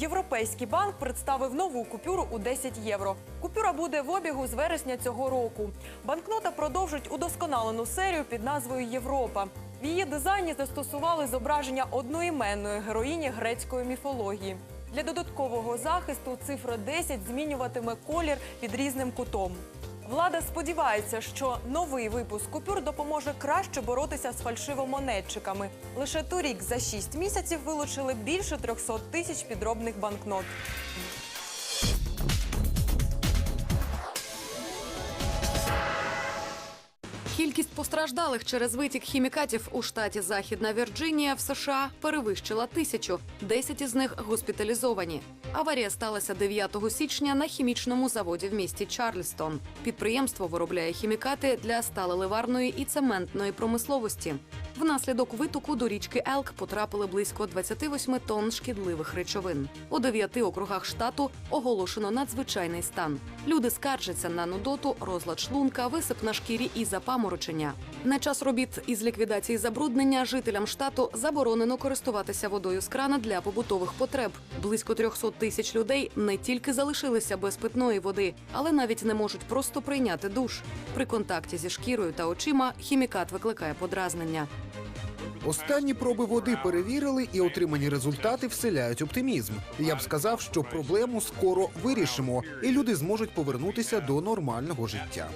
Європейський банк представив нову купюру у 10 євро. Купюра буде в обігу з вересня цього року. Банкнота продовжить удосконалену серію під назвою Європа. В її дизайні застосували зображення одноіменної героїні грецької міфології. Для додаткового захисту цифра 10 змінюватиме колір під різним кутом. Влада сподівається, що новий випуск купюр допоможе краще боротися з фальшивомонетчиками. Лише торік за 6 місяців вилучили більше 300 тисяч підробних банкнот. Кількість постраждалих через витік хімікатів у штаті Західна Вірджинія в США перевищила тисячу. Десять із них госпіталізовані. Аварія сталася 9 січня на хімічному заводі в місті Чарльстон. Підприємство виробляє хімікати для сталеливарної і цементної промисловості. Внаслідок витоку до річки Елк потрапили близько 28 тонн шкідливих речовин. У дев'яти округах штату оголошено надзвичайний стан. Люди скаржаться на нудоту, розлад шлунка, висип на шкірі і запаморочення. На час робіт із ліквідації забруднення жителям штату заборонено користуватися водою з крана для побутових потреб. Близько 300 тисяч людей не тільки залишилися без питної води, але навіть не можуть просто прийняти душ. При контакті зі шкірою та очима хімікат викликає подразнення. Останні проби води перевірили, і отримані результати вселяють оптимізм. Я б сказав, що проблему скоро вирішимо, і люди зможуть повернутися до нормального життя.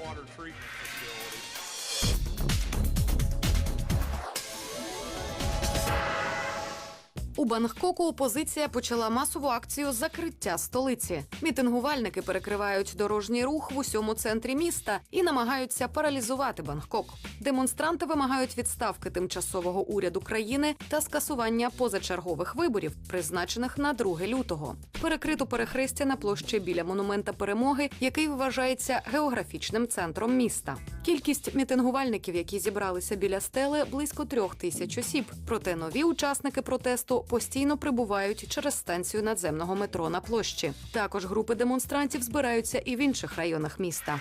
У Бангкоку опозиція почала масову акцію закриття столиці. Мітингувальники перекривають дорожній рух в усьому центрі міста і намагаються паралізувати Бангкок. Демонстранти вимагають відставки тимчасового уряду країни та скасування позачергових виборів, призначених на 2 лютого. Перекрито перехрестя на площі біля монумента перемоги, який вважається географічним центром міста. Кількість мітингувальників, які зібралися біля стели, близько трьох тисяч осіб. Проте нові учасники протесту постійно прибувають через станцію надземного метро на площі. Також групи демонстрантів збираються і в інших районах міста.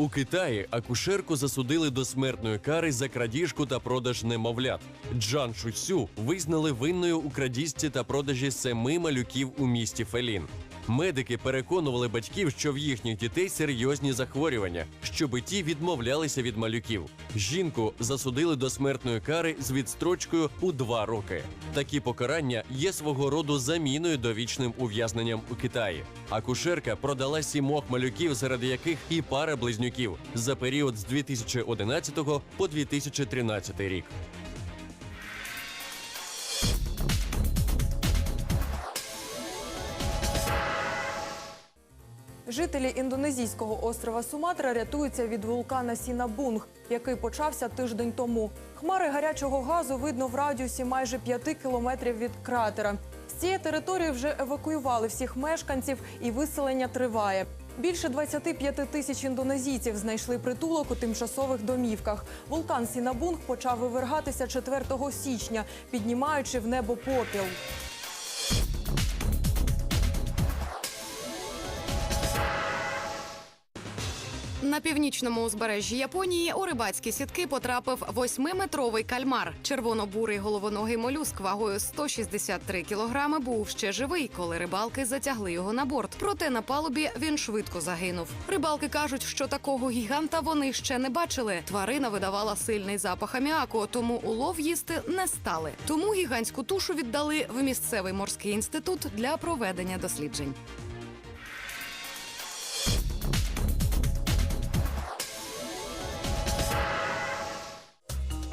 У Китаї акушерку засудили до смертної кари за крадіжку та продаж немовлят. Джан Шусю визнали винною у крадіжці та продажі семи малюків у місті Фелін. Медики переконували батьків, що в їхніх дітей серйозні захворювання, щоби ті відмовлялися від малюків. Жінку засудили до смертної кари з відстрочкою у два роки. Такі покарання є свого роду заміною довічним ув'язненням у Китаї. Акушерка продала сімох малюків, серед яких і пара близнюків за період з 2011 по 2013 рік. Жителі індонезійського острова Суматра рятуються від вулкана Сінабунг, який почався тиждень тому. Хмари гарячого газу видно в радіусі майже 5 кілометрів від кратера. З цієї території вже евакуювали всіх мешканців, і виселення триває. Більше 25 тисяч індонезійців знайшли притулок у тимчасових домівках. Вулкан Сінабунг почав вивергатися 4 січня, піднімаючи в небо попіл. На північному узбережжі Японії у рибацькі сітки потрапив восьмиметровий кальмар. Червонобурий головоногий молюск вагою 163 кілограми був ще живий, коли рибалки затягли його на борт. Проте на палубі він швидко загинув. Рибалки кажуть, що такого гіганта вони ще не бачили. Тварина видавала сильний запах аміаку, тому улов їсти не стали. Тому гігантську тушу віддали в місцевий морський інститут для проведення досліджень.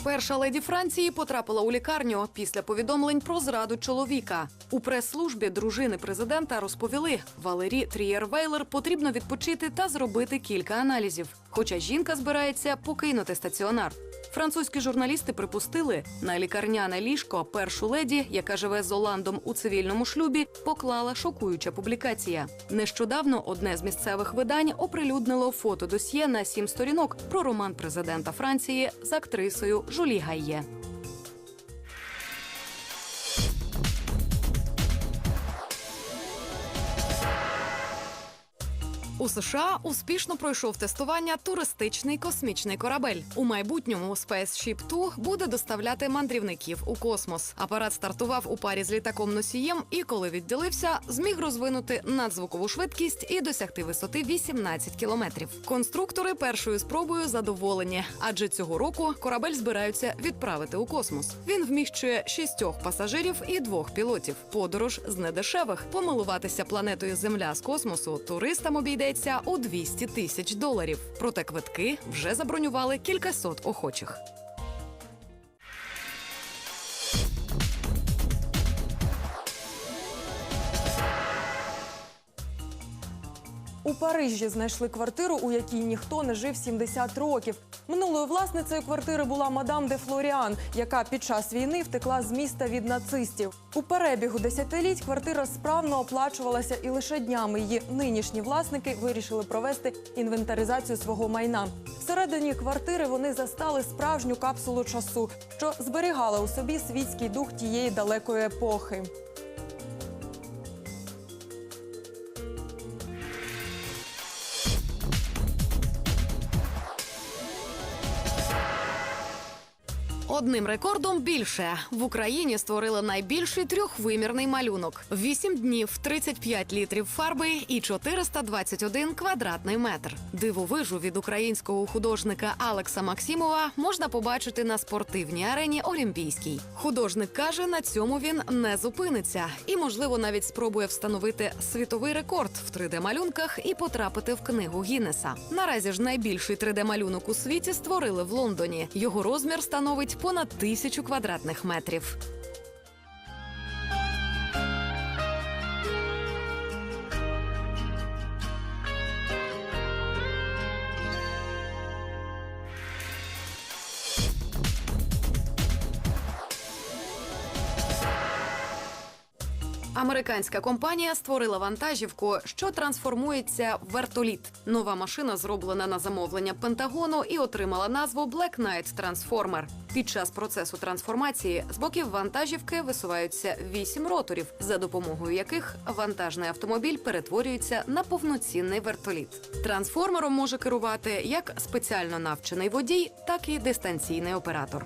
Перша леді Франції потрапила у лікарню після повідомлень про зраду чоловіка. У прес-службі дружини президента розповіли, Валері Трієр-Вейлер потрібно відпочити та зробити кілька аналізів. Хоча жінка збирається покинути стаціонар. Французькі журналісти припустили, на лікарняне ліжко першу леді, яка живе з Оландом у цивільному шлюбі, поклала шокуюча публікація. Нещодавно одне з місцевих видань оприлюднило фото досьє на сім сторінок про роман президента Франції з актрисою Жулі Гайє. США успішно пройшов тестування туристичний космічний корабель. У майбутньому Spaceship Two буде доставляти мандрівників у космос. Апарат стартував у парі з літаком носієм і, коли відділився, зміг розвинути надзвукову швидкість і досягти висоти 18 кілометрів. Конструктори першою спробою задоволені, адже цього року корабель збираються відправити у космос. Він вміщує шістьох пасажирів і двох пілотів. Подорож з недешевих. Помилуватися планетою Земля з космосу туристам обійдеться у 200 тисяч доларів. Проте квитки вже забронювали кількасот охочих. У Парижі знайшли квартиру, у якій ніхто не жив 70 років. Минулою власницею квартири була мадам де Флоріан, яка під час війни втекла з міста від нацистів. У перебігу десятиліть квартира справно оплачувалася, і лише днями її нинішні власники вирішили провести інвентаризацію свого майна. Всередині квартири вони застали справжню капсулу часу, що зберігала у собі світський дух тієї далекої епохи. Одним рекордом більше в Україні створили найбільший трьохвимірний малюнок: 8 днів, 35 літрів фарби і 421 квадратний метр. Дивовижу від українського художника Алекса Максимова можна побачити на спортивній арені Олімпійській. Художник каже, на цьому він не зупиниться і, можливо, навіть спробує встановити світовий рекорд в 3D-малюнках і потрапити в книгу Гіннеса. Наразі ж найбільший 3D-малюнок у світі створили в Лондоні. Його розмір становить понад тисячу квадратних метрів. Американська компанія створила вантажівку, що трансформується в вертоліт. Нова машина зроблена на замовлення Пентагону і отримала назву Black Knight Transformer. Під час процесу трансформації з боків вантажівки висуваються вісім роторів, за допомогою яких вантажний автомобіль перетворюється на повноцінний вертоліт. Трансформером може керувати як спеціально навчений водій, так і дистанційний оператор.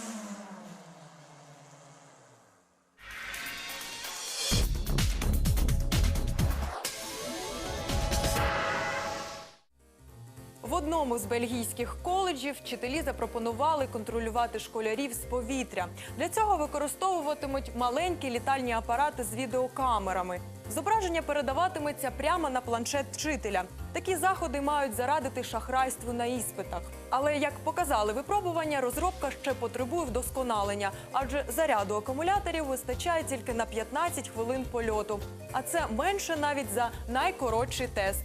одному з бельгійських коледжів вчителі запропонували контролювати школярів з повітря. Для цього використовуватимуть маленькі літальні апарати з відеокамерами. Зображення передаватиметься прямо на планшет вчителя. Такі заходи мають зарадити шахрайству на іспитах. Але як показали випробування, розробка ще потребує вдосконалення, адже заряду акумуляторів вистачає тільки на 15 хвилин польоту. А це менше навіть за найкоротший тест.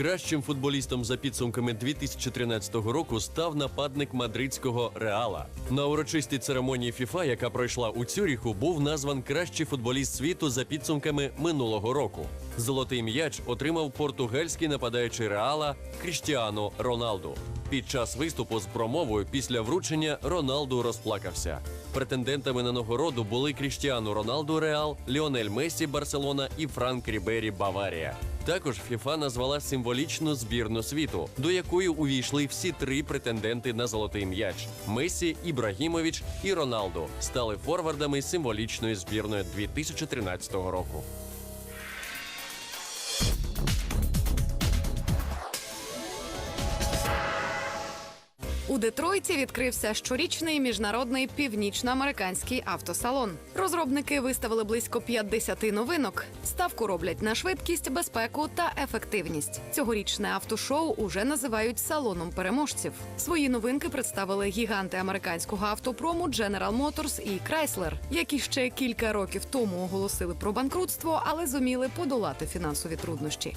Кращим футболістом за підсумками 2013 року став нападник мадридського Реала. На урочистій церемонії ФІФА, яка пройшла у Цюріху, був назван кращий футболіст світу за підсумками минулого року. Золотий м'яч отримав португальський нападаючий Реала Кріштіану Роналду. Під час виступу з промовою після вручення Роналду розплакався. Претендентами на нагороду були Кріштіану Роналду Реал, Ліонель Месі Барселона і Франк Рібері Баварія. Також ФІФА назвала символічну збірну світу, до якої увійшли всі три претенденти на золотий м'яч: Месі, Ібрагімович і Роналду стали форвардами символічної збірної 2013 року. У Детройті відкрився щорічний міжнародний північноамериканський автосалон. Розробники виставили близько 50 новинок. Ставку роблять на швидкість, безпеку та ефективність. Цьогорічне автошоу уже називають салоном переможців. Свої новинки представили гіганти американського автопрому General Motors і Chrysler, які ще кілька років тому оголосили про банкрутство, але зуміли подолати фінансові труднощі.